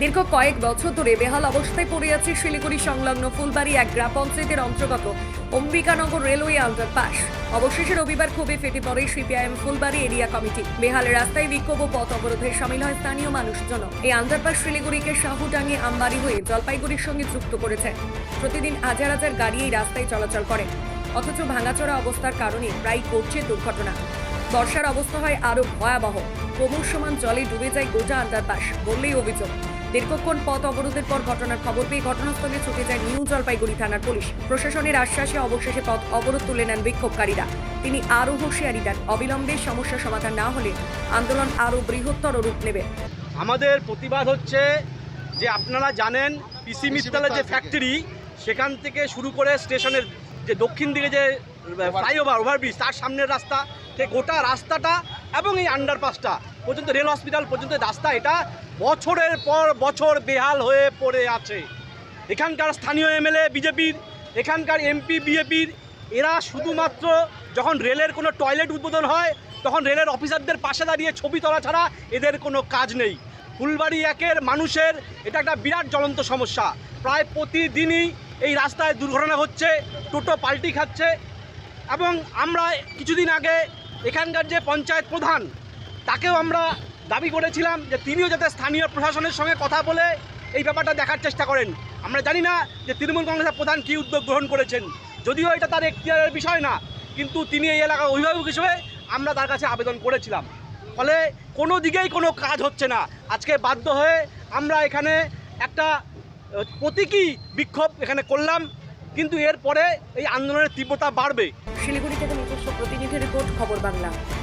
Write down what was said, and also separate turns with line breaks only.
দীর্ঘ কয়েক বছর ধরে বেহাল অবস্থায় পড়ে আছে শিলিগুড়ি সংলগ্ন ফুলবাড়ি এক গ্রাম পঞ্চায়েতের অন্তর্গত অম্বিকানগর রেলওয়ে আন্ডারপাস। অবশেষে রবিবার খুবই ফেটে পড়ে সিপিআইএম ফুলবাড়ি এরিয়া কমিটি। বেহাল রাস্তায় বিক্ষোভ ও পথ অবরোধে সামিল হয় স্থানীয় মানুষজন এই আন্ডারপাস শিলিগুড়িকে শাহুডাঙ্গি আমবাড়ি হয়ে জলপাইগুড়ির সঙ্গে যুক্ত করেছে। প্রতিদিন হাজার হাজার গাড়ি এই রাস্তায় চলাচল করে। অথচ ভাঙাচোরা অবস্থার কারণে প্রায় ঘটছে দুর্ঘটনা। বর্ষার অবস্থা হয় আরও ভয়াবহ। কোমর সমান জলে ডুবে যায় গোটা আন্ডারপাস, বললেই অভিযোগ। দীর্ঘক্ষণ পথ অবরোধের পর ঘটনার খবর পেয়ে ঘটনাস্থলে ছুটে যায় নিউ জলপাইগুড়ি থানার পুলিশ। প্রশাসনের আশ্বাসে অবশেষে পথ অবরোধ তুলে নেন বিক্ষোভকারীরা। তিনি আরও হুঁশিয়ারি দেন অবিলম্বে সমস্যা সমাধান না হলে আন্দোলন আরও বৃহত্তর রূপ নেবে।
আমাদের প্রতিবাদ হচ্ছে যে আপনারা জানেন পিসি মিত্তালের যে ফ্যাক্টরি সেখান থেকে শুরু করে স্টেশনের যে দক্ষিণ দিকে যে ফ্লাইওভার ওভারব্রিজ তার সামনের রাস্তা গোটা রাস্তাটা এবং এই আন্ডারপাসটা পর্যন্ত রেল হসপিটাল পর্যন্ত রাস্তা এটা বছরের পর বছর বেহাল হয়ে পড়ে আছে। এখানকার স্থানীয় এমএলএ, বিজেপির, এখানকার এমপি বিজেপির এরা শুধুমাত্র যখন রেলের কোনো টয়লেট উদ্বোধন হয়, তখন রেলের অফিসারদের পাশে দাঁড়িয়ে ছবি তোলা ছাড়া এদের কোনো কাজ নেই। ফুলবাড়ি একের মানুষের এটা একটা বিরাট জ্বলন্ত সমস্যা। প্রায় প্রতিদিনই এই রাস্তায় দুর্ঘটনা হচ্ছে, টোটো পাল্টি খাচ্ছে এবং আমরা কিছুদিন আগে এখানকার যে পঞ্চায়েত প্রধান তাকেও আমরা দাবি করেছিলাম যে তিনিও যাতে স্থানীয় প্রশাসনের সঙ্গে কথা বলে এই ব্যাপারটা দেখার চেষ্টা করেন। আমরা জানি না যে তৃণমূল কংগ্রেসের প্রধান কী উদ্যোগ গ্রহণ করেছেন। যদিও এটা তার এখতিয়ারের বিষয় না, কিন্তু তিনি এই এলাকার অভিভাবক হিসেবে আমরা তার কাছে আবেদন করেছিলাম। ফলে কোনো দিকেই কোনো কাজ হচ্ছে না। আজকে বাধ্য হয়ে আমরা এখানে একটা প্রতীকী বিক্ষোভ এখানে করলাম, কিন্তু এরপরে এই আন্দোলনের তীব্রতা বাড়বে।
শিলিগুড়ি থেকে নিজস্ব প্রতিনিধি রিপোর্ট, খবর বাংলা।